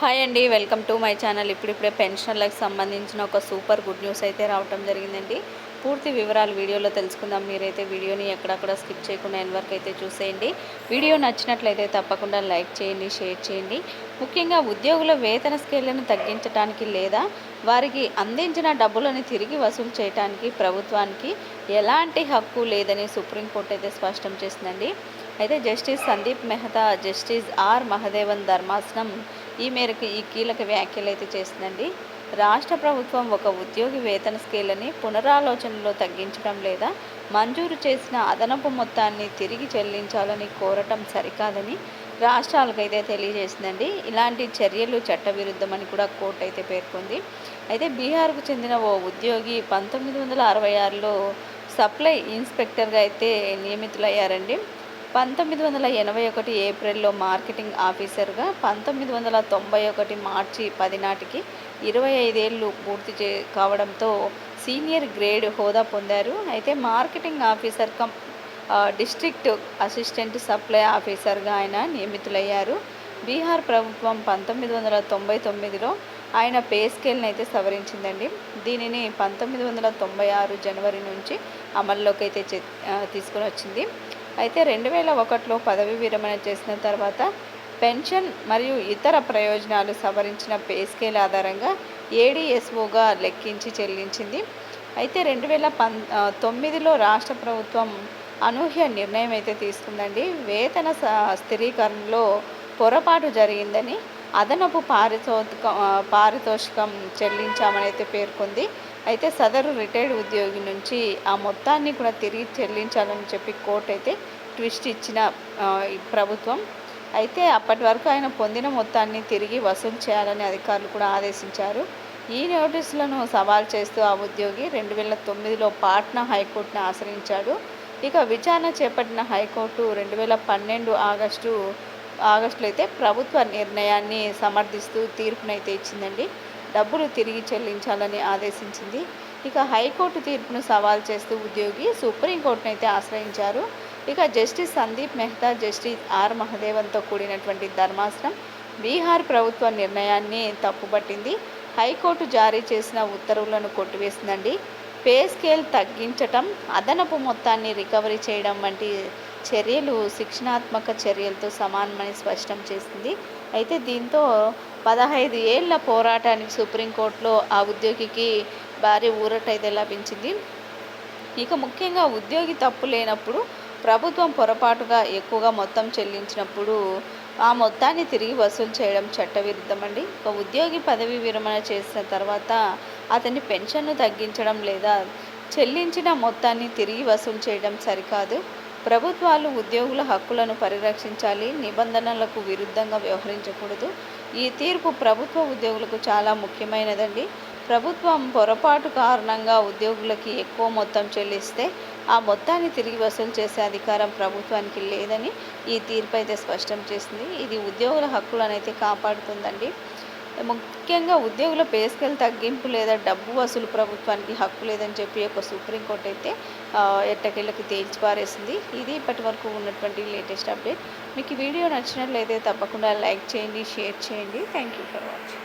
Hi అండి welcome to my channel. ఇప్పుడిప్పుడే పెన్షన్లకు సంబంధించిన ఒక సూపర్ గుడ్ న్యూస్ అయితే రావటం జరిగిందండి. పూర్తి వివరాలు వీడియోలో తెలుసుకుందాం. మీరైతే వీడియోని ఎక్కడక్కడ స్కిప్ చేయకుండా ఎన్వర్క్ వరకు అయితే చూసేయండి. వీడియో నచ్చినట్లయితే తప్పకుండా లైక్ చేయండి షేర్ చేయండి. ముఖ్యంగా ఉద్యోగుల వేతన స్కేళ్ళను తగ్గించడానికి లేదా వారికి అందించిన డబ్బులను తిరిగి వసూలు చేయడానికి ప్రభుత్వానికి ఎలాంటి హక్కు లేదని సుప్రీంకోర్టు అయితే స్పష్టం చేసిందండి. అయితే justice Sandeep Mehta justice R Mahadevan ధర్మాసనం ఈ మేరకు ఈ కీలక వ్యాఖ్యలు అయితే చేసిందండి రాష్ట్ర ప్రభుత్వం ఒక ఉద్యోగి వేతన స్కేల్ని పునరాలోచనలో తగ్గించడం లేదా మంజూరు చేసిన అదనపు మొత్తాన్ని తిరిగి చెల్లించాలని కోరటం సరికాదని రాష్ట్రాలకైతే తెలియజేసిందండి ఇలాంటి చర్యలు చట్టవిరుద్ధమని కూడా కోర్టు అయితే పేర్కొంది. అయితే బీహార్కు చెందిన ఓ ఉద్యోగి పంతొమ్మిది వందల అరవై ఆరులో సప్లై ఇన్స్పెక్టర్గా అయితే నియమితులయ్యారండి. పంతొమ్మిది వందల ఎనభై ఒకటి ఏప్రిల్లో మార్కెటింగ్ ఆఫీసర్గా పంతొమ్మిది వందల తొంభై ఒకటి మార్చి పది నాటికి ఇరవై ఐదేళ్ళు పూర్తి చే కావడంతో సీనియర్ గ్రేడ్ హోదా పొందారు. అయితే marketing officer cum district assistant supply ఆఫీసర్గా ఆయన నియమితులయ్యారు. బీహార్ ప్రభుత్వం పంతొమ్మిది వందల తొంభై తొమ్మిదిలో ఆయన పే స్కేల్ని అయితే సవరించిందండి. దీనిని పంతొమ్మిది వందల తొంభై ఆరు జనవరి నుంచి అమల్లోకి అయితే తీసుకుని వచ్చింది. అయితే రెండు వేల ఒకటిలో పదవి విరమణ చేసిన తర్వాత పెన్షన్ మరియు ఇతర ప్రయోజనాలు సవరించిన పే స్కేల్ ఆధారంగా ఏడిఎస్ఓగా లెక్కించి చెల్లించింది. అయితే రెండు వేల పం తొమ్మిదిలో రాష్ట్ర ప్రభుత్వం అనూహ్య నిర్ణయం అయితే తీసుకుందండి. వేతన స్థిరీకరణలో పొరపాటు జరిగిందని అదనపు పారితోషిక పారితోషికం చెల్లించామని అయితే పేర్కొంది. అయితే సదరు రిటైర్డ్ ఉద్యోగి నుంచి ఆ మొత్తాన్ని కూడా తిరిగి చెల్లించాలని చెప్పి కోర్టు అయితే ట్విస్ట్ ఇచ్చిన ప్రభుత్వం. అయితే అప్పటి వరకు ఆయన పొందిన మొత్తాన్ని తిరిగి వసూలు చేయాలని అధికారులు కూడా ఆదేశించారు. ఈ నోటీసులను సవాల్ చేస్తూ ఆ ఉద్యోగి రెండు వేల తొమ్మిదిలో పాట్నా హైకోర్టును ఆశ్రయించాడు. ఇక విచారణ చేపట్టిన హైకోర్టు రెండు వేల పన్నెండు ఆగస్టు ఆగస్టులో అయితే ప్రభుత్వ నిర్ణయాన్ని సమర్థిస్తూ తీర్పునైతే ఇచ్చిందండి. డబ్బులు తిరిగి చెల్లించాలని ఆదేశించింది. ఇక హైకోర్టు తీర్పును సవాల్ చేస్తూ ఉద్యోగి సుప్రీంకోర్టును అయితే ఆశ్రయించారు. ఇక justice Sandeep Mehta justice R మహదేవన్తో కూడినటువంటి ధర్మాసనం బీహార్ ప్రభుత్వ నిర్ణయాన్ని తప్పుపట్టింది. హైకోర్టు జారీ చేసిన ఉత్తర్వులను కొట్టివేసిందండి. పే స్కేల్ తగ్గించటం అదనపు మొత్తాన్ని రికవరీ చేయడం వంటి చర్యలు శిక్షణాత్మక చర్యలతో సమానమని స్పష్టం చేసింది. అయితే దీంతో పదహైదు ఏళ్ళ పోరాటానికి సుప్రీంకోర్టులో ఆ ఉద్యోగికి భారీ ఊరటైతే లభించింది. ఇక ముఖ్యంగా ఉద్యోగి తప్పు లేనప్పుడు ప్రభుత్వం పొరపాటుగా ఎక్కువగా మొత్తం చెల్లించినప్పుడు ఆ మొత్తాన్ని తిరిగి వసూలు చేయడం చట్టవిరుద్ధమండి. ఒక ఉద్యోగి పదవి విరమణ చేసిన తర్వాత అతని పెన్షన్ను తగ్గించడం లేదా చెల్లించిన మొత్తాన్ని తిరిగి వసూలు చేయడం సరికాదు. ప్రభుత్వాలు ఉద్యోగుల హక్కులను పరిరక్షించాలి నిబంధనలకు విరుద్ధంగా వ్యవహరించకూడదు. ఈ తీర్పు ప్రభుత్వ ఉద్యోగులకు చాలా ముఖ్యమైనదండి. ప్రభుత్వం పొరపాటు కారణంగా ఉద్యోగులకి ఎక్కువ మొత్తం చెల్లిస్తే ఆ మొత్తాన్ని తిరిగి వసూలు చేసే అధికారం ప్రభుత్వానికి లేదని ఈ తీర్పు అయితే స్పష్టం చేసింది. ఇది ఉద్యోగుల హక్కులను అయితే కాపాడుతుందండి. ముఖ్యంగా ఉద్యోగుల పేస్కెల్ తగ్గింపు లేదా డబ్బు వసూలు ప్రభుత్వానికి హక్కు లేదని చెప్పి ఒక సుప్రీంకోర్టు అయితే ఎట్టకేళ్ళకి తేల్చిపారేసింది. ఇది ఇప్పటి వరకు ఉన్నటువంటి లేటెస్ట్ అప్డేట్. మీకు వీడియో నచ్చినట్లయితే తప్పకుండా లైక్ చేయండి షేర్ చేయండి. Thank you for watching.